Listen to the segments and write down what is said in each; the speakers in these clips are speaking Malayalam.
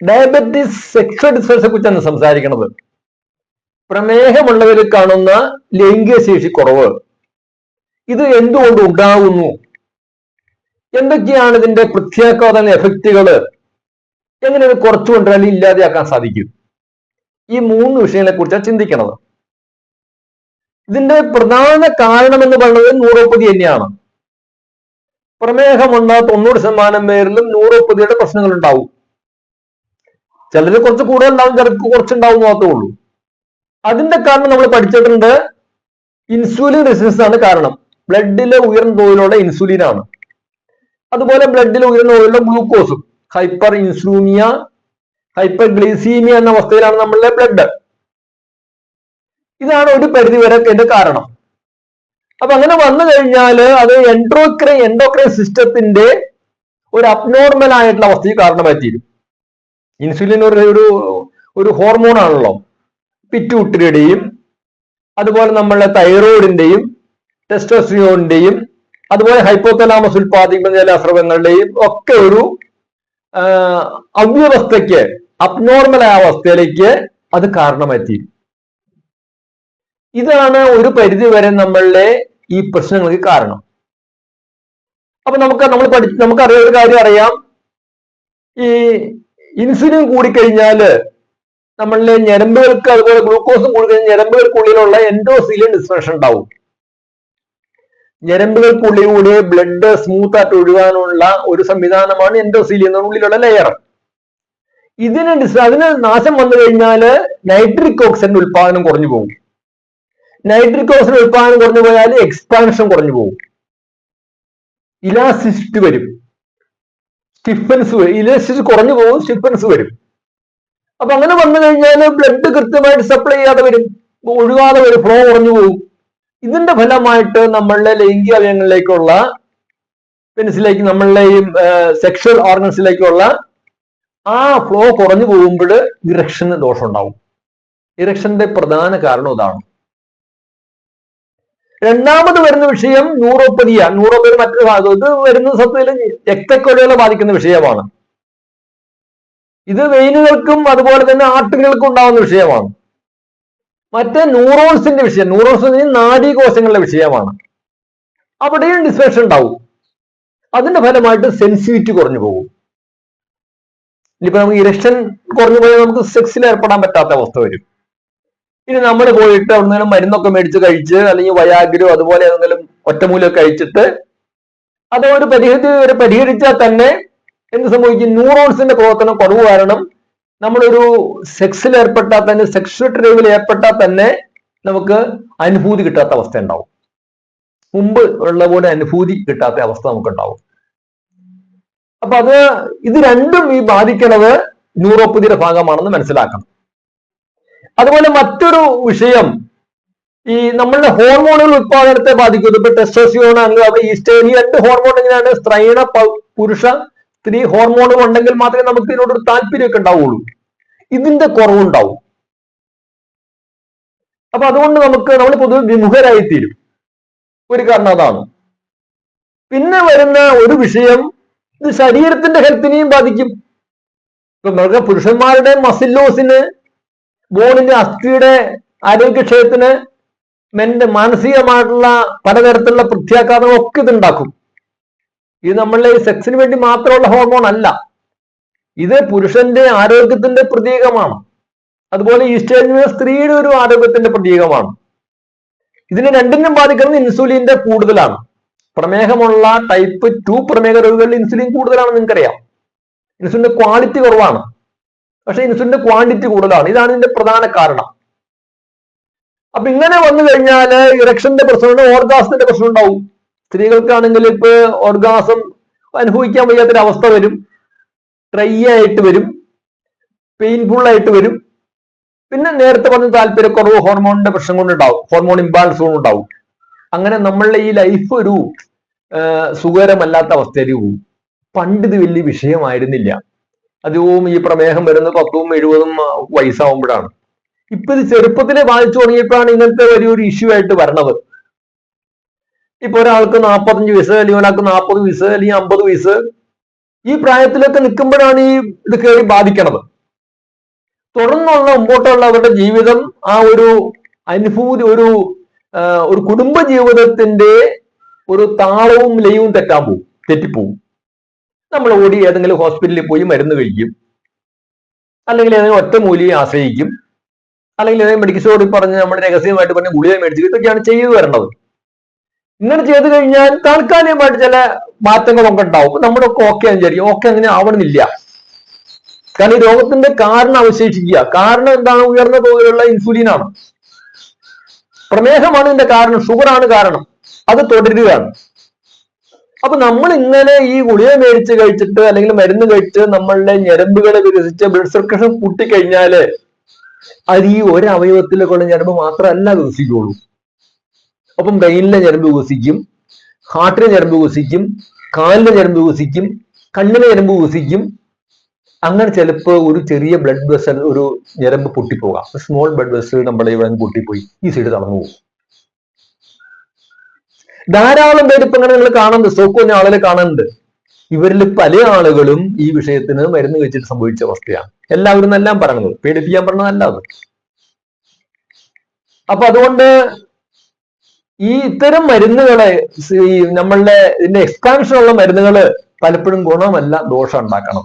ഡയബറ്റീസ് സെക്ഷൽ ഡിസ്ഫൻസിനെ കുറിച്ചാണ് സംസാരിക്കുന്നത് പ്രമേഹമുള്ളവരിൽ കാണുന്ന ലൈംഗിക ശേഷി കുറവ്. ഇത് എന്തുകൊണ്ട് ഉണ്ടാകുന്നു എന്തൊക്കെയാണ് ഇതിന്റെ പ്രത്യാഘാത എഫക്റ്റുകൾ എങ്ങനെ ഇത് കുറച്ചു കൊണ്ടുവരാൻ ഇല്ലാതെയാക്കാൻ സാധിക്കും? ഈ മൂന്ന് വിഷയങ്ങളെ കുറിച്ചാണ് ചിന്തിക്കുന്നത് ഇതിന്റെ പ്രധാന കാരണം എന്ന് പറയുന്നത് ന്യൂറോപ്പതി തന്നെയാണ്. പ്രമേഹമുള്ള തൊണ്ണൂറ് ശതമാനം പേരിലും ന്യൂറോപ്പതിയുടെ പ്രശ്നങ്ങൾ ഉണ്ടാവും ചിലര് കുറച്ച് കൂടുതൽ ഉണ്ടാവും ചിലർക്ക് കുറച്ചുണ്ടാവും മാത്രമേ ഉള്ളൂ. അതിന്റെ കാരണം നമ്മൾ പഠിച്ചിട്ടുണ്ട് ഇൻസുലിൻ റെസിസ്റ്റൻസ് ആണ് കാരണം. ബ്ലഡിലെ ഉയർന്ന തോതിലുള്ള ഇൻസുലിൻ ആണ്. അതുപോലെ ബ്ലഡിൽ ഉയർന്ന തോതിലുള്ള ഗ്ലൂക്കോസും ഹൈപ്പർ ഇൻസുലിനിയ ഹൈപ്പർ ഗ്ലീസീമിയ എന്ന അവസ്ഥയിലാണ് നമ്മളുടെ ബ്ലഡ് ഇതാണ് ഒരു പരിധി വരെ ഇതിന്റെ കാരണം. അപ്പൊ അങ്ങനെ വന്നു കഴിഞ്ഞാൽ അത് എൻഡ്രോക്രൈൻ എൻഡോക്രൈൻ സിസ്റ്റത്തിന്റെ ഒരു അബ്നോർമൽ ആയിട്ടുള്ള അവസ്ഥയ്ക്ക് കാരണമായി തീരും. ഇൻസുലിൻ ഒരു ഒരു ഒരു ഹോർമോൺ ആണല്ലോ. പിറ്റ്യൂട്ടറിയുടെയും അതുപോലെ നമ്മളുടെ തൈറോയിഡിന്റെയും ടെസ്റ്റോസ്ട്രിയോണിന്റെയും അതുപോലെ ഹൈപ്പോതലാമസ് ഉൽപ്പാദിപ്പിക്കുന്ന അസ്രവങ്ങളുടെയും ഒക്കെ ഒരു അവ്യവസ്ഥയ്ക്ക് അബ്നോർമൽ ആയ അവസ്ഥയിലേക്ക് അത് കാരണമായി ഇതാണ് ഒരു പരിധി വരെ നമ്മളുടെ ഈ പ്രശ്നങ്ങൾക്ക് കാരണം. അപ്പൊ നമുക്ക് നമ്മൾ പഠി നമുക്കറിയാം ഒരു കാര്യം അറിയാം. ഈ ഇൻസുലിൻ കൂടിക്കഴിഞ്ഞാൽ നമ്മളിലെ ഞരമ്പുകൾക്ക് അതുപോലെ ഗ്ലൂക്കോസും കൂടിക്കഴിഞ്ഞാൽ ഞരമ്പുകൾക്കുള്ളിലുള്ള എൻഡോസീലിയൻ ഡിസ്ഫങ്ഷൻ ഉണ്ടാവും. ഞരമ്പുകൾക്കുള്ളിലൂടെ ബ്ലഡ് സ്മൂത്ത് ആയിട്ട് ഒഴുകാനുള്ള ഒരു സംവിധാനമാണ് എൻഡോസീലിയൻ ഉള്ളിലുള്ള ലെയർ ഇതിന് അതിന് നാശം വന്നു കഴിഞ്ഞാൽ നൈട്രിക് ഓക്സിജന്റെ ഉൽപാദനം കുറഞ്ഞു പോകും. നൈട്രിക് ഓക്സിജൻ ഉൽപാദനം കുറഞ്ഞു പോയാൽ എക്സ്പാൻഷൻ കുറഞ്ഞു പോകും. ഇലാസിസ്റ്റ് വരും. സ്റ്റിഫൻസ് വരും. ഇലാസ്റ്റിസിറ്റി കുറഞ്ഞു പോകും സ്റ്റിഫൻസ് വരും. അപ്പൊ അങ്ങനെ വന്നു കഴിഞ്ഞാൽ ബ്ലഡ് കൃത്യമായിട്ട് സപ്ലൈ ചെയ്യാതെ വരും. ഒഴുകാതെ വരും ഫ്ലോ കുറഞ്ഞു പോകും. ഇതിന്റെ ഫലമായിട്ട് നമ്മളുടെ ലൈംഗിക അവയവങ്ങളിലേക്കുള്ള പെൻസിലേക്ക് നമ്മളുടെ ഈ സെക്ഷൽ ഓർഗൻസിലേക്കുള്ള ആ ഫ്ലോ കുറഞ്ഞു പോകുമ്പോൾ ഇറക്ഷന് ദോഷം ഉണ്ടാവും ഇറക്ഷന്റെ പ്രധാന കാരണം ഇതാണ്. രണ്ടാമത് വരുന്ന വിഷയം ന്യൂറോപ്പതിയ ന്യൂറോപ്പതി മറ്റൊരു ഭാഗം. ഇത് വരുന്ന സത്യത്തിൽ രക്തക്കൊലകളെ ബാധിക്കുന്ന വിഷയമാണ്. ഇത് വെയിനുകൾക്കും അതുപോലെ തന്നെ ആട്ടുകൾക്കും ഉണ്ടാകുന്ന വിഷയമാണ്. മറ്റേ ന്യൂറോൺസിന്റെ വിഷയം. ന്യൂറോൺസ് നാഡീകോശങ്ങളുടെ വിഷയമാണ്. അവിടെയും ഡിസ്ഫെക്ഷൻ ഉണ്ടാവും. അതിന്റെ ഫലമായിട്ട് സെൻസിറ്റിവിറ്റി കുറഞ്ഞു പോകും. ഇനിയിപ്പോ നമുക്ക് ഇരക്ഷൻ കുറഞ്ഞു പോയാൽ നമുക്ക് സെക്സിൽ ഏർപ്പെടാൻ പറ്റാത്ത അവസ്ഥ വരും. ഇനി നമ്മൾ പോയിട്ട് എവിടെന്നെങ്കിലും മരുന്നൊക്കെ മേടിച്ച് കഴിച്ച് അല്ലെങ്കിൽ വയാഗ്രോ അതുപോലെ ഏതെങ്കിലും ഒറ്റമൂലം കഴിച്ചിട്ട് അത് ഒരു പരിഹരി ഒരു പരിഹരിച്ചാൽ തന്നെ എന്ത് സംഭവിക്കും? ന്യൂറോൺസിന്റെ പ്രവർത്തനം കുറവ് കാരണം നമ്മളൊരു സെക്സിൽ ഏർപ്പെട്ടാൽ തന്നെ സെക്ഷൽ ഡ്രൈവിൽ ഏർപ്പെട്ടാൽ തന്നെ നമുക്ക് അനുഭൂതി കിട്ടാത്ത അവസ്ഥ ഉണ്ടാവും. മുമ്പ് ഉള്ള പോലെ അനുഭൂതി കിട്ടാത്ത അവസ്ഥ നമുക്ക് ഉണ്ടാവും അപ്പൊ അത് ഇത് രണ്ടും ഈ ബാധിക്കുന്നത് ന്യൂറോപ്പതിയുടെ ഭാഗമാണെന്ന് മനസ്സിലാക്കണം. അതുപോലെ മറ്റൊരു വിഷയം ഈ നമ്മളുടെ ഹോർമോണുകൾ ഉത്പാദനത്തെ ബാധിക്കുന്നു. ഇപ്പൊ ടെസ്റ്റോസിയോൺ ആണെങ്കിൽ അവിടെ ഈസ്റ്റേൺ ഈ രണ്ട് ഹോർമോൺ എങ്ങനെയാണ് സ്ത്രൈണ പുരുഷ സ്ത്രീ ഹോർമോണുകൾ ഉണ്ടെങ്കിൽ മാത്രമേ നമുക്ക് ഇതിനോടൊരു താല്പര്യമൊക്കെ ഉണ്ടാവുള്ളൂ. ഇതിന്റെ കുറവുണ്ടാവും. അപ്പൊ അതുകൊണ്ട് നമുക്ക് നമ്മൾ പൊതുവെ വിമുഖരായി തീരും ഒരു കാരണം അതാണ്. പിന്നെ വരുന്ന ഒരു വിഷയം ഇത് ശരീരത്തിന്റെ ഹെൽത്തിനെയും ബാധിക്കും. ഇപ്പൊ പുരുഷന്മാരുടെ മസിൽ ലോസിന് ബോണിന്റെ അസ്ഥിയുടെ ആരോഗ്യക്ഷയത്തിന് മെന്റെ മാനസികമായിട്ടുള്ള പലതരത്തിലുള്ള പ്രത്യാഘാതങ്ങളൊക്കെ ഇത് ഉണ്ടാക്കും ഇത് നമ്മളുടെ സെക്സിന് വേണ്ടി മാത്രമുള്ള ഹോർമോൺ അല്ല ഇത് പുരുഷന്റെ ആരോഗ്യത്തിന്റെ പ്രതീകമാണ്. അതുപോലെ ഈസ്റ്റേജ് സ്ത്രീയുടെ ഒരു ആരോഗ്യത്തിന്റെ പ്രതീകമാണ്. ഇതിനെ രണ്ടിനും ബാധിക്കുന്നത് ഇൻസുലിന്റെ കൂടുതലാണ്. പ്രമേഹമുള്ള ടൈപ്പ് ടു പ്രമേഹ രോഗികളിൽ ഇൻസുലിൻ കൂടുതലാണെന്ന് നിങ്ങൾക്കറിയാം. ഇൻസുലിന്റെ ക്വാളിറ്റി കുറവാണ്. പക്ഷെ ഇൻസുലിന്റെ ക്വാണ്ടിറ്റി കൂടുതലാണ്. ഇതാണ് ഇതിന്റെ പ്രധാന കാരണം. അപ്പൊ ഇങ്ങനെ വന്നു കഴിഞ്ഞാൽ ഇറക്ഷന്റെ പ്രശ്നമുണ്ട് ഓർഗാസത്തിന്റെ പ്രശ്നം ഉണ്ടാവും. സ്ത്രീകൾക്കാണെങ്കിൽ ഇപ്പൊ ഓർഗാസം അനുഭവിക്കാൻ വയ്യാത്തൊരു അവസ്ഥ വരും. ഡ്രൈ ആയിട്ട് വരും. പെയിൻഫുൾ ആയിട്ട് വരും. പിന്നെ നേരത്തെ പറഞ്ഞ താല്പര്യക്കുറവ് ഹോർമോണിന്റെ പ്രശ്നം കൊണ്ടുണ്ടാവും ഹോർമോൺ ഇംബാലൻസ് കൊണ്ടുണ്ടാവും അങ്ങനെ നമ്മളുടെ ഈ ലൈഫ് ഒരു സുഖകരമല്ലാത്ത അവസ്ഥയിലേക്ക് പോകും. പണ്ട് ഇത് വലിയ വിഷയമായിരുന്നില്ല. അധികവും ഈ പ്രമേഹം വരുന്ന പത്തും എഴുപതും വയസ്സാവുമ്പോഴാണ്. ഇപ്പൊ ഇത് ചെറുപ്പത്തിലെ ബാധിച്ചു തുടങ്ങിയപ്പോഴാണ് ഇങ്ങനത്തെ വലിയൊരു ഇഷ്യൂ ആയിട്ട് വരണത്. ഇപ്പൊ ഒരാൾക്ക് നാൽപ്പത്തഞ്ച് വയസ്സ് അല്ലെങ്കിൽ ഒരാൾക്ക് നാൽപ്പത് വയസ്സ് അല്ലെങ്കിൽ അമ്പത് വയസ്സ് ഈ പ്രായത്തിലൊക്കെ നിൽക്കുമ്പോഴാണ് ഈ ഇത് കയറി ബാധിക്കണത്. തുടർന്നുള്ള മുമ്പോട്ടുള്ള അവരുടെ ജീവിതം ആ ഒരു അനുഭൂതി ഒരു ഒരു കുടുംബ ജീവിതത്തിന്റെ ഒരു താളവും ലയവും തെറ്റാൻ പോവും തെറ്റിപ്പോവും. നമ്മൾ ഓടി ഏതെങ്കിലും ഹോസ്പിറ്റലിൽ പോയി മരുന്ന് കഴിക്കും. അല്ലെങ്കിൽ ഏതെങ്കിലും ഒറ്റമൂലിയെ ആശ്രയിക്കും. അല്ലെങ്കിൽ ഏതെങ്കിലും മെഡിക്കൽ സ്റ്റോറിൽ പറഞ്ഞ് നമ്മൾ രഹസ്യമായിട്ട് പറഞ്ഞ് ഗുളിക മേടിച്ച് ഇതൊക്കെയാണ് ചെയ്തു വരേണ്ടത് ഇങ്ങനെ ചെയ്തു കഴിഞ്ഞാൽ താൽക്കാലികമായിട്ട് ചില മാറ്റങ്ങളൊക്കെ ഉണ്ടാവും. നമ്മളൊക്കെ ഓക്കെ വിചാരിക്കും. ഓക്കെ അങ്ങനെ ആവണമെന്നില്ല. കാരണം ഈ രോഗത്തിന്റെ കാരണം അവശേഷിക്കുക. കാരണം എന്താണ്? ഉയർന്ന തോതിലുള്ള ഇൻസുലിനാണ് പ്രമേഹമാണ് ഇതിന്റെ കാരണം. ഷുഗറാണ് കാരണം. അത് തുടരുകയാണ്. അപ്പൊ നമ്മൾ ഇങ്ങനെ ഈ ഗുളിക മേടിച്ച് കഴിച്ചിട്ട് അല്ലെങ്കിൽ മരുന്ന് കഴിച്ച് നമ്മളുടെ ഞരമ്പുകളെ വികസിച്ച് ബ്ലഡ് സർക്കുലേഷൻ കൂട്ടിക്കഴിഞ്ഞാൽ അത് ഈ ഒരു അവയവത്തിലേക്കുള്ള ഞരമ്പ് മാത്രമല്ല വികസിക്കുള്ളൂ അപ്പം ബ്രെയിനിലെ ഞരമ്പ് വികസിക്കും ഹാർട്ടിലെ ഞരമ്പ് വികസിക്കും കാലിലെ ഞരമ്പ് വികസിക്കും കണ്ണിലെ ഞരമ്പ് വികസിക്കും. അങ്ങനെ ചിലപ്പോൾ ഒരു ചെറിയ ബ്ലഡ് വെസൽ ഒരു ഞരമ്പ് പൊട്ടിപ്പോകാം. സ്മോൾ ബ്ലഡ് വെസൽ നമ്മുടെ ഇവിടെ പൊട്ടിപ്പോയി. ഈ സൈഡ് തളർന്നു പോകും. ധാരാളം പേര് ഇപ്പൊ അങ്ങനെ നിങ്ങൾ കാണുന്നുണ്ട്. സ്റ്റോക്ക് വന്ന ആളുകളെ കാണുന്നുണ്ട്. ഇവരിൽ പല ആളുകളും ഈ വിഷയത്തിന് മരുന്ന് വെച്ചിട്ട് സംഭവിച്ച അവസ്ഥയാണ്. എല്ലാവരും എല്ലാം പറയണത്. പേടിപ്പിക്കാൻ പറഞ്ഞതല്ല അത് അപ്പൊ അതുകൊണ്ട് ഈ ഇത്തരം മരുന്നുകളെ ഈ നമ്മളുടെ ഇതിന്റെ എക്സ്പാൻഷൻ ഉള്ള മരുന്നുകൾ പലപ്പോഴും ഗുണമല്ല ദോഷം ഉണ്ടാക്കണം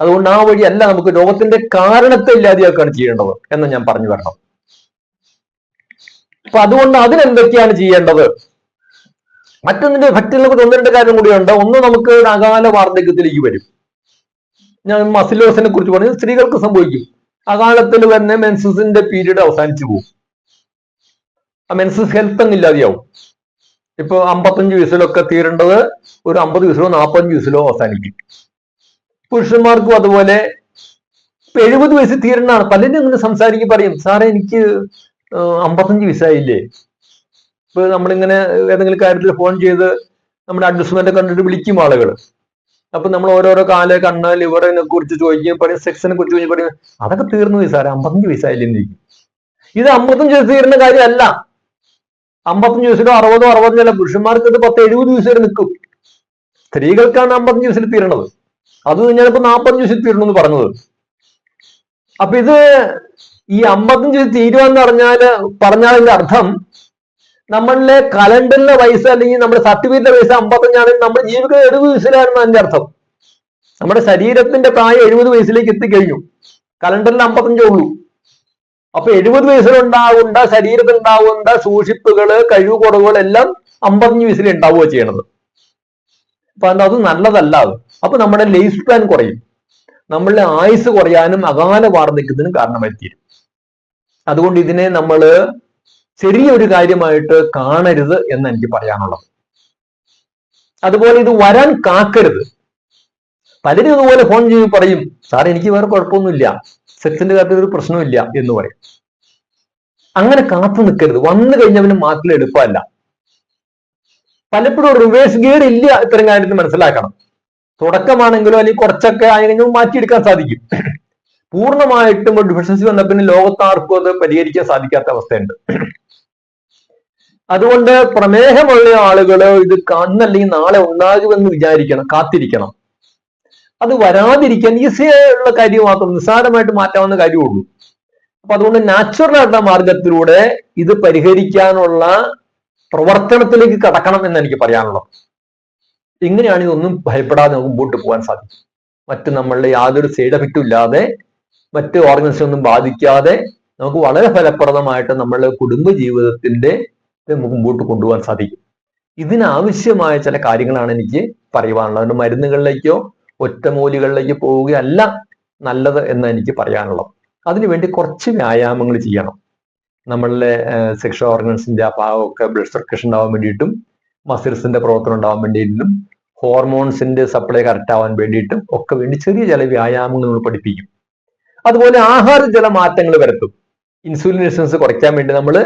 അതുകൊണ്ട് ആ വഴിയല്ല നമുക്ക് രോഗത്തിന്റെ കാരണത്തെ ഇല്ലാതെയാക്കുകയാണ് ചെയ്യേണ്ടത് എന്ന് ഞാൻ പറഞ്ഞു വരണം. അപ്പൊ അതുകൊണ്ട് അതിനെന്തൊക്കെയാണ് ചെയ്യേണ്ടത്? മറ്റൊന്നിന്റെ ഭക്തി കുറിച്ച് ഒന്ന് രണ്ട് കാര്യം കൂടിയുണ്ട് ഒന്ന് നമുക്ക് അകാല വാർദ്ധക്യത്തിലേക്ക് വരും. ഞാൻ മസിലോസിനെ കുറിച്ച് പറഞ്ഞു. സ്ത്രീകൾക്ക് സംഭവിക്കും. അകാലത്തിൽ തന്നെ മെൻസസിന്റെ പീരീഡ് അവസാനിച്ചു പോകും. ആ മെൻസസ് ഹെൽത്ത് അങ്ങ് ഇല്ലാതെയാവും. ഇപ്പൊ അമ്പത്തഞ്ച് വയസ്സിലൊക്കെ തീരേണ്ടത് ഒരു അമ്പത് വയസ്സിലോ നാൽപ്പത്തഞ്ച് വയസ്സിലോ അവസാനിക്കും. പുരുഷന്മാർക്കും അതുപോലെ എഴുപത് വയസ്സിൽ തീരണമാണ് പലരും ഇങ്ങനെ സംസാരിക്കും പറയും സാറേ എനിക്ക് അമ്പത്തഞ്ച് വയസ്സായില്ലേ ഇപ്പൊ നമ്മളിങ്ങനെ ഏതെങ്കിലും കാര്യത്തിൽ ഫോൺ ചെയ്ത് നമ്മുടെ അഡ്ജസ്റ്റ്മെന്റ് കണ്ടിട്ട് വിളിക്കും ആളുകൾ അപ്പൊ നമ്മൾ ഓരോരോ കാൽ കണ്ണ് ലിവറിനെ കുറിച്ച് ചോദിക്കും പറയും സെക്സിനെ കുറിച്ച് ചോദിക്കും പറയും. അതൊക്കെ തീർന്നു പോയി സാറേ അമ്പത്തഞ്ച് വയസ്സായില്ലേ എന്നിരിക്കും ഇത് അമ്പത്തഞ്ച് വയസ്സ് തീരുന്ന കാര്യമല്ല. അമ്പത്തഞ്ച് വയസ്സിലോ അറുപതോ അറുപത്തഞ്ചല്ല പുരുഷന്മാർക്ക് ഇത് പത്ത് എഴുപത് ദിവസം വരെ നിൽക്കും. സ്ത്രീകൾക്കാണ് അമ്പത്തഞ്ച് വയസ്സിൽ തീരണത് അത് ഞാനിപ്പോ നാൽപ്പത്തഞ്ച് വയസ്സിൽ തീരണമെന്ന് പറഞ്ഞത്. അപ്പൊ ഇത് ഈ അമ്പത്തഞ്ച് തീരുവെന്ന് പറഞ്ഞാൽ പറഞ്ഞാൽ അർത്ഥം നമ്മളിലെ കലണ്ടറിലെ വയസ്സ് അല്ലെങ്കിൽ നമ്മുടെ സർട്ടിഫിക്കറ്റിലെ വയസ്സ് അമ്പത്തഞ്ചാണെങ്കിൽ നമ്മൾ ജീവിക്കുന്ന എഴുപത് വയസ്സിലായിരുന്നു അതിന്റെ അർത്ഥം. നമ്മുടെ ശരീരത്തിന്റെ പ്രായം എഴുപത് വയസ്സിലേക്ക് എത്തിക്കഴിഞ്ഞു. കലണ്ടറിൽ അമ്പത്തഞ്ചേ ഉള്ളൂ. അപ്പൊ എഴുപത് വയസ്സിലുണ്ടാവുന്ന ഉണ്ടാവേണ്ട സൂക്ഷിപ്പുകൾ കഴിവ് കുറവുകൾ എല്ലാം അമ്പത്തഞ്ച് വയസ്സിൽ ഉണ്ടാവുക ചെയ്യണത്. അപ്പൊ അത് നല്ലതല്ല അത്. അപ്പൊ നമ്മുടെ ലൈഫ് പ്ലാൻ കുറയും. നമ്മളുടെ ആയുസ് കുറയാനും അകാല വാർദ്ധക്യത്തിനും കാരണമായി തീരും. അതുകൊണ്ട് ഇതിനെ നമ്മൾ ചെറിയൊരു കാര്യമായിട്ട് കാണരുത് എന്ന് എനിക്ക് പറയാനുള്ളത്. അതുപോലെ ഇത് വരാൻ കാക്കരുത്. പലരും ഇതുപോലെ ഫോൺ ചെയ്ത് പറയും സാർ എനിക്ക് വേറെ കുഴപ്പമൊന്നുമില്ല. സെക്സിന്റെ കാര്യത്തിൽ ഒരു പ്രശ്നമില്ല എന്ന് പറയും. അങ്ങനെ കാത്തു നിൽക്കരുത്. വന്നു കഴിഞ്ഞവന് മാറ്റിൽ എളുപ്പമല്ല. പലപ്പോഴും റിവേഴ്സ് ഗിയർ ഇല്ല ഇത്തരം കാര്യത്തിൽ മനസ്സിലാക്കണം. തുടക്കമാണെങ്കിലും അല്ലെങ്കിൽ കുറച്ചൊക്കെ ആയി കഴിഞ്ഞാൽ മാറ്റിയെടുക്കാൻ സാധിക്കും. പൂർണമായിട്ടും ഒരു ഡിഫിഷ്യൻസി വന്ന പിന്നെ ലോകത്താർക്കും അത് പരിഹരിക്കാൻ സാധിക്കാത്ത അവസ്ഥയുണ്ട്. അതുകൊണ്ട് പ്രമേഹമുള്ള ആളുകൾ ഇത് കണ്ണല്ലെങ്കിൽ നാളെ ഉണ്ടാകുമെന്ന് വിചാരിക്കണം കാത്തിരിക്കണം. അത് വരാതിരിക്കാൻ ഈസിയായുള്ള കാര്യം മാത്രം നിസ്സാരമായിട്ട് മാറ്റാവുന്ന കാര്യമുള്ളൂ. അപ്പൊ അതുകൊണ്ട് നാച്ചുറൽ ആയിട്ടുള്ള മാർഗത്തിലൂടെ ഇത് പരിഹരിക്കാനുള്ള പ്രവർത്തനത്തിലേക്ക് കടക്കണം എന്ന് എനിക്ക് പറയാനുള്ളത് ഇങ്ങനെയാണ് ഇതൊന്നും ഭയപ്പെടാതെ നമുക്ക് മുമ്പോട്ട് പോകാൻ സാധിക്കും. മറ്റ് നമ്മളുടെ യാതൊരു സൈഡ് എഫക്റ്റും ഇല്ലാതെ മറ്റ് ഓർഗൻസിനെ ഒന്നും ബാധിക്കാതെ നമുക്ക് വളരെ ഫലപ്രദമായിട്ട് നമ്മളുടെ കുടുംബ ജീവിതത്തിന്റെ നമുക്ക് മുമ്പോട്ട് കൊണ്ടുപോകാൻ സാധിക്കും. ഇതിനാവശ്യമായ ചില കാര്യങ്ങളാണ് എനിക്ക് പറയുവാനുള്ളത്. അതുകൊണ്ട് മരുന്നുകളിലേക്കോ ഒറ്റമൂലികളിലേക്ക് പോവുകയല്ല നല്ലത് എന്ന് എനിക്ക് പറയാനുള്ളത്. അതിനുവേണ്ടി കുറച്ച് വ്യായാമങ്ങൾ ചെയ്യണം. നമ്മളുടെ സെക്ഷൽ ഓർഗൻസിന്റെ ഭാഗമൊക്കെ ബ്ലഡ് സർക്കുലേഷൻ ഉണ്ടാവാൻ വേണ്ടിയിട്ടും മസിൽസിന്റെ പ്രവർത്തനം ഉണ്ടാവാൻ വേണ്ടിയിട്ടും ഹോർമോൺസിന്റെ സപ്ലൈ കറക്റ്റ് ആവാൻ വേണ്ടിയിട്ടും ഒക്കെ വേണ്ടി ചെറിയ ചില വ്യായാമങ്ങൾ നമ്മൾ പഠിപ്പിക്കും. അതുപോലെ ആഹാര ചില മാറ്റങ്ങൾ വരുത്തും. ഇൻസുലിൻ റെസിസ്റ്റൻസ് കുറയ്ക്കാൻ വേണ്ടി നമ്മൾ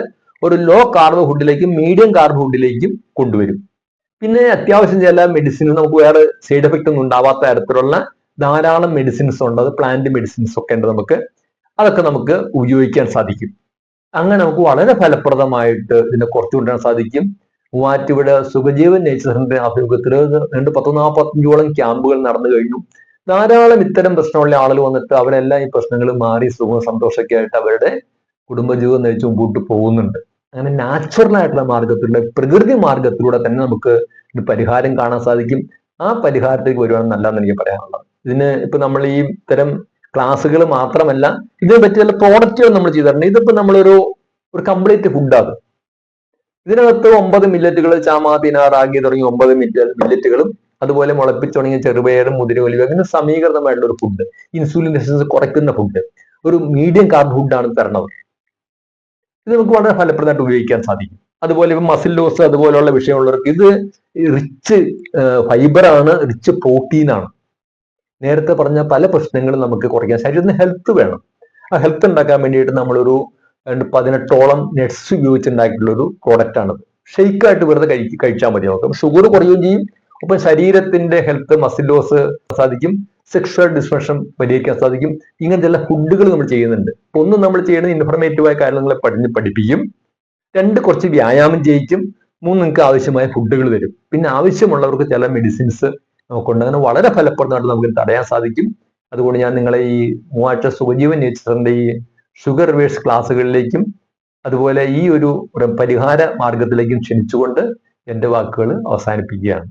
ഒരു ലോ കാർബ് ഫുഡിലേക്കും മീഡിയം കാർബ് ഫുഡിലേക്കും കൊണ്ടുവരും. പിന്നെ അത്യാവശ്യം ചില മെഡിസിൻ നമുക്ക് വേറെ സൈഡ് എഫക്റ്റ് ഒന്നും ഉണ്ടാവാത്ത തരത്തിലുള്ള ധാരാളം മെഡിസിൻസ് ഉണ്ട്. അത് പ്ലാന്റ് മെഡിസിൻസ് ഒക്കെ ഉണ്ട് നമുക്ക്. അതൊക്കെ നമുക്ക് ഉപയോഗിക്കാൻ സാധിക്കും. അങ്ങനെ നമുക്ക് വളരെ ഫലപ്രദമായിട്ട് ഇതിനെ കുറച്ചു കൊണ്ടുവരാൻ സാധിക്കും. മൂവാറ്റുപുഴ സുഖജീവൻ നേച്ചറിന്റെ ആഭിമുഖ്യത്തിൽ രണ്ട് പത്ത് നാൽപ്പത്തഞ്ചോളം ക്യാമ്പുകൾ നടന്നു കഴിഞ്ഞു. ധാരാളം ഇത്തരം പ്രശ്നമുള്ള ആളുകൾ വന്നിട്ട് അവരെല്ലാം ഈ പ്രശ്നങ്ങൾ മാറി സുഖവും സന്തോഷമൊക്കെ ആയിട്ട് അവരുടെ കുടുംബജീവിതം നയിച്ചു മുമ്പോട്ട് പോകുന്നുണ്ട്. അങ്ങനെ നാച്ചുറൽ ആയിട്ടുള്ള മാർഗത്തിലൂടെ പ്രകൃതി മാർഗത്തിലൂടെ തന്നെ നമുക്ക് ഒരു പരിഹാരം കാണാൻ സാധിക്കും. ആ പരിഹാരത്തേക്ക് വരുവാണ് നല്ലതെന്ന് എനിക്ക് പറയാനുള്ളത്. ഇതിന് ഇപ്പൊ നമ്മൾ ഈ ഇത്തരം ക്ലാസ്സുകൾ മാത്രമല്ല ഇതിനെ പറ്റി ചില പ്രോഡക്റ്റുകൾ നമ്മൾ ചെയ്തിട്ടുണ്ട്. ഇതിപ്പോ നമ്മളൊരു ഒരു കംപ്ലീറ്റ് ഫുഡാണ് ഇതിനകത്ത് ഒമ്പത് മില്ലറ്റുകൾ ചാമാതിന റാഗി തുടങ്ങിയ ഒമ്പത് മില്ലറ്റുകളും അതുപോലെ മുളപ്പിച്ചുണങ്ങിയ ചെറുപയറും മുതിര ഒലിവ് അങ്ങനെ സമീകൃതമായിട്ടുള്ള ഒരു ഫുഡ് ഇൻസുലിൻ റെസിസ്റ്റൻസ് കുറയ്ക്കുന്ന ഫുഡ് ഒരു മീഡിയം കാർബ് ഫുഡാണ് തരണത് ഇത് നമുക്ക് വളരെ ഫലപ്രദമായിട്ട് ഉപയോഗിക്കാൻ സാധിക്കും. അതുപോലെ ഇപ്പം മസിൽ ലോസ് അതുപോലെയുള്ള വിഷയമുള്ളവർക്ക് ഇത് റിച്ച് ഫൈബറാണ് റിച്ച് പ്രോട്ടീനാണ് നേരത്തെ പറഞ്ഞ പല പ്രശ്നങ്ങളും നമുക്ക് കുറയ്ക്കാൻ ശരീരത്തിന് ഹെൽത്ത് വേണം. ആ ഹെൽത്ത് ഉണ്ടാക്കാൻ വേണ്ടിയിട്ട് നമ്മളൊരു പതിനെട്ടോളം നെറ്റ്സ് ഉപയോഗിച്ചുണ്ടാക്കിയിട്ടുള്ള ഒരു പ്രോഡക്റ്റ് ആണ്. ഷെയ്ക്കായിട്ട് വെറുതെ കഴി കഴിച്ചാൽ മതി നമുക്ക്. ഷുഗർ കുറയുകയും ചെയ്യും. ഒപ്പം ശരീരത്തിന്റെ ഹെൽത്ത് മസിൽ ലോസ് സാധിക്കും. സെക്ഷൽ ഡിസ്ഫങ്ഷൻ പരിഹരിക്കാൻ സാധിക്കും. ഇങ്ങനത്തെ എല്ലാ ഫുഡുകൾ നമ്മൾ ചെയ്യുന്നുണ്ട്. ഒന്ന് നമ്മൾ ചെയ്യുന്നത് ഇൻഫർമേറ്റീവായ കാര്യങ്ങളെ പഠിഞ്ഞ് പഠിപ്പിക്കും. രണ്ട് കുറച്ച് വ്യായാമം ചെയ്യിക്കും. മൂന്ന് നിങ്ങൾക്ക് ആവശ്യമായ ഫുഡുകൾ തരും. പിന്നെ ആവശ്യമുള്ളവർക്ക് ചില മെഡിസിൻസ് നമുക്കുണ്ട്. അങ്ങനെ വളരെ ഫലപ്രദമായിട്ട് നമുക്ക് തടയാൻ സാധിക്കും. അതുകൊണ്ട് ഞാൻ നിങ്ങളെ ഈ മൂവാഴ്ച സുഖജീവൻ നേച്ചറിന്റെ ഈ ഷുഗർ റിവേഴ്സ് ക്ലാസ്സുകളിലേക്കും അതുപോലെ ഈ ഒരു പരിഹാര മാർഗത്തിലേക്കും ക്ഷണിച്ചുകൊണ്ട് എന്റെ വാക്കുകൾ അവസാനിപ്പിക്കുകയാണ്.